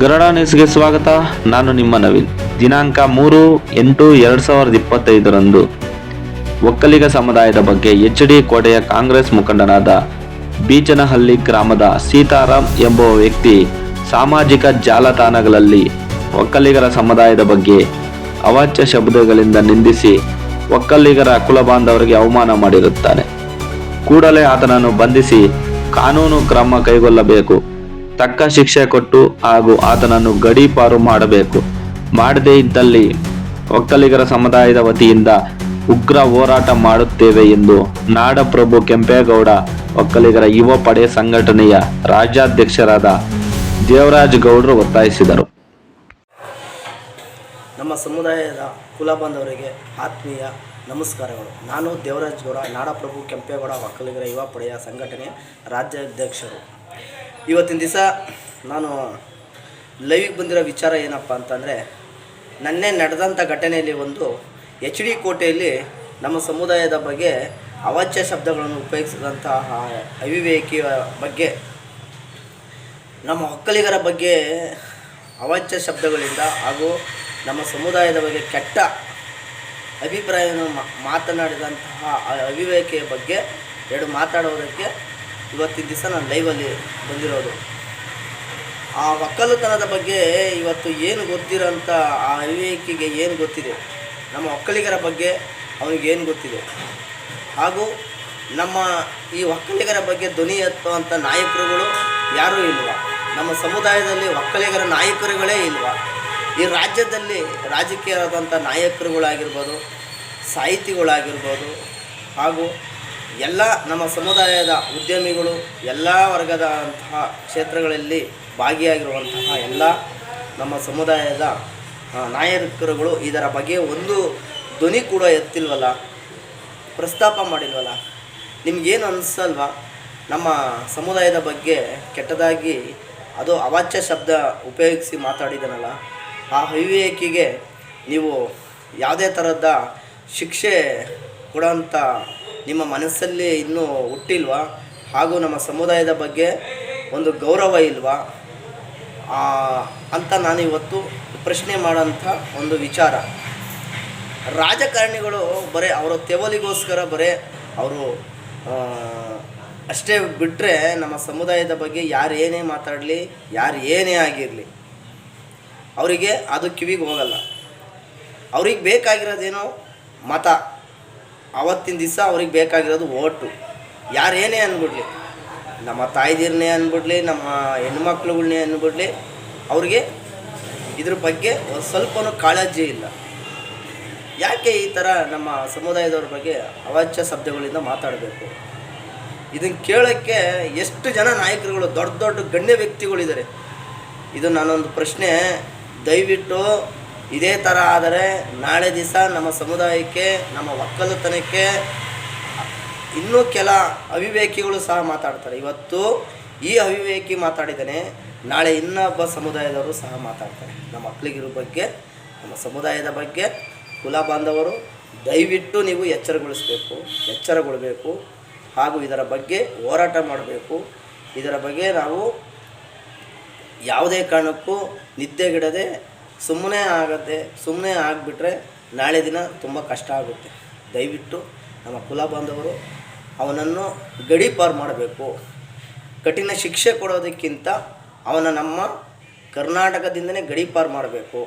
ಗರುಡ ನ್ಯೂಸ್ಗೆ ಸ್ವಾಗತ. ನಾನು ನಿಮ್ಮ ನವೀನ್. ದಿನಾಂಕ ಮೂರು ಎಂಟು ಎರಡು ಸಾವಿರದ ಇಪ್ಪತ್ತೈದರಂದು. ಒಕ್ಕಲಿಗ ಸಮುದಾಯದ ಬಗ್ಗೆ ಎಚ್ ಡಿ ಕೋಟೆಯ ಕಾಂಗ್ರೆಸ್ ಮುಖಂಡನಾದ ಬೀಚನಹಳ್ಳಿ ಗ್ರಾಮದ ಸೀತಾರಾಮ್ ಎಂಬುವ ವ್ಯಕ್ತಿ ಸಾಮಾಜಿಕ ಜಾಲತಾಣಗಳಲ್ಲಿ ಒಕ್ಕಲಿಗರ ಸಮುದಾಯದ ಬಗ್ಗೆ ಅವಾಚ್ಯ ಶಬ್ದಗಳಿಂದ ನಿಂದಿಸಿ ಒಕ್ಕಲಿಗರ ಕುಲಬಾಂಧವರಿಗೆ ಅವಮಾನ ಮಾಡಿರುತ್ತಾನೆ. ಕೂಡಲೇ ಆತನನ್ನು ಬಂಧಿಸಿ ಕಾನೂನು ಕ್ರಮ ಕೈಗೊಳ್ಳಬೇಕು. ತಕ್ಕ ಶಿಕ್ಷೆ ಕೊಟ್ಟು ಹಾಗೂ ಆತನನ್ನು ಗಡೀಪಾರು ಮಾಡಬೇಕು. ಮಾಡದೇ ಇದ್ದಲ್ಲಿ ಒಕ್ಕಲಿಗರ ಸಮುದಾಯದ ವತಿಯಿಂದ ಉಗ್ರ ಹೋರಾಟ ಮಾಡುತ್ತೇವೆ ಎಂದು ನಾಡಪ್ರಭು ಕೆಂಪೇಗೌಡ, ಒಕ್ಕಲಿಗರ ಯುವ ಪಡೆ ಸಂಘಟನೆಯ ರಾಜ್ಯಾಧ್ಯಕ್ಷರಾದ ದೇವರಾಜ್ ಗೌಡರು ಒತ್ತಾಯಿಸಿದರು. ನಮ್ಮ ಸಮುದಾಯದ ಕುಲ ಬಾಂಧವರಿಗೆ ಆತ್ಮೀಯ ನಮಸ್ಕಾರಗಳು. ನಾನು ದೇವರಾಜ್ ಗೌಡ, ನಾಡಪ್ರಭು ಕೆಂಪೇಗೌಡ, ಒಕ್ಕಲಿಗರ ಯುವ ಪಡೆಯ ಸಂಘಟನೆಯ ರಾಜ್ಯಾಧ್ಯಕ್ಷರು. ಇವತ್ತಿನ ದಿವಸ ನಾನು ಲೈವಿಗೆ ಬಂದಿರೋ ವಿಚಾರ ಏನಪ್ಪ ಅಂತಂದರೆ, ನನ್ನೆ ನಡೆದಂಥ ಘಟನೆಯಲ್ಲಿ ಒಂದು ಎಚ್ ಡಿ ಕೋಟೆಯಲ್ಲಿ ನಮ್ಮ ಸಮುದಾಯದ ಬಗ್ಗೆ ಅವಾಚ್ಯ ಶಬ್ದಗಳನ್ನು ಉಪಯೋಗಿಸಿದಂತಹ ಅವಿವೇಕಿಯ ಬಗ್ಗೆ, ನಮ್ಮ ಒಕ್ಕಲಿಗರ ಬಗ್ಗೆ ಅವಾಚ್ಯ ಶಬ್ದಗಳಿಂದ ಹಾಗೂ ನಮ್ಮ ಸಮುದಾಯದ ಬಗ್ಗೆ ಕೆಟ್ಟ ಅಭಿಪ್ರಾಯವನ್ನು ಮಾತನಾಡಿದಂತಹ ಅವಿವೇಕಿಯ ಬಗ್ಗೆ ಎರಡು ಮಾತಾಡೋದಕ್ಕೆ ಇವತ್ತಿನ ದಿವಸ ನಾನು ಲೈವಲ್ಲಿ ಬಂದಿರೋದು. ಆ ಒಕ್ಕಲುತನದ ಬಗ್ಗೆ ಇವತ್ತು ಏನು ಗೊತ್ತಿರೋಂಥ ಆ ಅವಿವೇಕಿಗೆ ಏನು ಗೊತ್ತಿದೆ? ನಮ್ಮ ಒಕ್ಕಲಿಗರ ಬಗ್ಗೆ ಅವನಿಗೇನು ಗೊತ್ತಿದೆ? ಹಾಗೂ ನಮ್ಮ ಈ ಒಕ್ಕಲಿಗರ ಬಗ್ಗೆ ಧ್ವನಿ ಎತ್ತುವಂಥ ನಾಯಕರುಗಳು ಯಾರೂ ಇಲ್ವಾ? ನಮ್ಮ ಸಮುದಾಯದಲ್ಲಿ ಒಕ್ಕಲಿಗರ ನಾಯಕರುಗಳೇ ಇಲ್ವಾ? ಈ ರಾಜ್ಯದಲ್ಲಿ ರಾಜಕೀಯವಾದಂಥ ನಾಯಕರುಗಳಾಗಿರ್ಬೋದು, ಸಾಹಿತಿಗಳಾಗಿರ್ಬೋದು ಹಾಗೂ ಎಲ್ಲ ನಮ್ಮ ಸಮುದಾಯದ ಉದ್ಯಮಿಗಳು, ಎಲ್ಲ ವರ್ಗದ ಅಂತಹ ಕ್ಷೇತ್ರಗಳಲ್ಲಿ ಭಾಗಿಯಾಗಿರುವಂತಹ ಎಲ್ಲ ನಮ್ಮ ಸಮುದಾಯದ ನಾಯಕರುಗಳು ಇದರ ಬಗ್ಗೆ ಒಂದು ಧ್ವನಿ ಕೂಡ ಎತ್ತಿಲ್ವಲ್ಲ? ಪ್ರಸ್ತಾಪ ಮಾಡಿಲ್ವಲ್ಲ? ನಿಮಗೇನು ಅನಿಸಲ್ವಾ? ನಮ್ಮ ಸಮುದಾಯದ ಬಗ್ಗೆ ಕೆಟ್ಟದಾಗಿ ಅದು ಅವಾಚ್ಯ ಶಬ್ದ ಉಪಯೋಗಿಸಿ ಮಾತಾಡಿದನಲ್ಲ? ಆ ಅವಿವೇಕಿಗೆ ನೀವು ಯಾವುದೇ ಥರದ ಶಿಕ್ಷೆ ಕೊಡೋಂಥ ನಿಮ್ಮ ಮನಸ್ಸಲ್ಲಿ ಇನ್ನೂ ಹುಟ್ಟಿಲ್ವಾ? ಹಾಗೂ ನಮ್ಮ ಸಮುದಾಯದ ಬಗ್ಗೆ ಒಂದು ಗೌರವ ಇಲ್ವಾ? ಅಂತ ನಾನು ಇವತ್ತು ಪ್ರಶ್ನೆ ಮಾಡೋಂಥ ಒಂದು ವಿಚಾರ. ರಾಜಕಾರಣಿಗಳು ಬರೀ ಅವರ ತೆವಲಿಗೋಸ್ಕರ ಬರೀ ಅವರು ಅಷ್ಟೇ ಬಿಟ್ಟರೆ ನಮ್ಮ ಸಮುದಾಯದ ಬಗ್ಗೆ ಯಾರು ಏನೇ ಮಾತಾಡಲಿ, ಯಾರು ಏನೇ ಆಗಿರಲಿ, ಅವರಿಗೆ ಅದು ಕಿವಿಗೆ ಹೋಗಲ್ಲ. ಅವ್ರಿಗೆ ಬೇಕಾಗಿರೋದೇನೋ ಮತ. ಆವತ್ತಿನ ದಿವಸ ಅವ್ರಿಗೆ ಬೇಕಾಗಿರೋದು ಓಟು. ಯಾರೇನೇ ಅಂದ್ಬಿಡ್ಲಿ ನಮ್ಮ ತಾಯ್ದಿರನ್ನೇ ಅಂದ್ಬಿಡ್ಲಿ ನಮ್ಮ ಹೆಣ್ಮಕ್ಳುಗಳನ್ನೇ ಅಂದ್ಬಿಡ್ಲಿ ಅವ್ರಿಗೆ ಇದ್ರ ಬಗ್ಗೆ ಒಂದು ಸ್ವಲ್ಪನೂ ಕಾಳಜಿ ಇಲ್ಲ. ಯಾಕೆ ಈ ಥರ ನಮ್ಮ ಸಮುದಾಯದವ್ರ ಬಗ್ಗೆ ಅವಾಚ್ಯ ಶಬ್ದಗಳಿಂದ ಮಾತಾಡಬೇಕು? ಇದನ್ನು ಕೇಳೋಕ್ಕೆ ಎಷ್ಟು ಜನ ನಾಯಕರುಗಳು, ದೊಡ್ಡ ದೊಡ್ಡ ಗಣ್ಯ ವ್ಯಕ್ತಿಗಳಿದ್ದಾರೆ ಇದು ನಾನೊಂದು ಪ್ರಶ್ನೆ. ದಯವಿಟ್ಟು ಇದೇ ಥರ ಆದರೆ ನಾಳೆ ದಿವಸ ನಮ್ಮ ಸಮುದಾಯಕ್ಕೆ, ನಮ್ಮ ಒಕ್ಕಲುತನಕ್ಕೆ ಇನ್ನೂ ಕೆಲ ಅವಿವೇಕಿಗಳು ಸಹ ಮಾತಾಡ್ತಾರೆ. ಇವತ್ತು ಈ ಅವಿವೇಕಿ ಮಾತಾಡಿದ್ದಾನೆ, ನಾಳೆ ಇನ್ನೊಬ್ಬ ಸಮುದಾಯದವರು ಸಹ ಮಾತಾಡ್ತಾರೆ. ನಮ್ಮ ಮಕ್ಕಳಿಗಿರೋ ಬಗ್ಗೆ, ನಮ್ಮ ಸಮುದಾಯದ ಬಗ್ಗೆ, ಕುಲ ಬಾಂಧವರು, ದಯವಿಟ್ಟು ನೀವು ಎಚ್ಚರಗೊಳಿಸಬೇಕು, ಎಚ್ಚರಗೊಳ್ಬೇಕು ಹಾಗೂ ಇದರ ಬಗ್ಗೆ ಹೋರಾಟ ಮಾಡಬೇಕು. ಇದರ ಬಗ್ಗೆ ನಾವು ಯಾವುದೇ ಕಾರಣಕ್ಕೂ ನಿದ್ದೆಗಿಡದೆ ಸುಮ್ಮನೆ ಆಗತ್ತೆ ಸುಮ್ಮನೆ ಆಗಿಬಿಟ್ರೆ ನಾಳೆ ದಿನ ತುಂಬ ಕಷ್ಟ ಆಗುತ್ತೆ. ದಯವಿಟ್ಟು ನಮ್ಮ ಕುಲ ಬಾಂಧವರು ಅವನನ್ನು ಗಡೀಪಾರು ಮಾಡಬೇಕು. ಕಠಿಣ ಶಿಕ್ಷೆ ಕೊಡೋದಕ್ಕಿಂತ ಅವನ ನಮ್ಮ ಕರ್ನಾಟಕದಿಂದನೇ ಗಡೀಪಾರು ಮಾಡಬೇಕು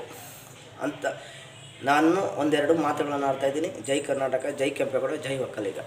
ಅಂತ ನಾನು ಒಂದೆರಡು ಮಾತುಗಳನ್ನು ಆಡ್ತಾ ಇದ್ದೀನಿ. ಜೈ ಕರ್ನಾಟಕ, ಜೈ ಕೆಂಪೇಗೌಡ, ಜೈ ಒಕ್ಕಲಿಗ.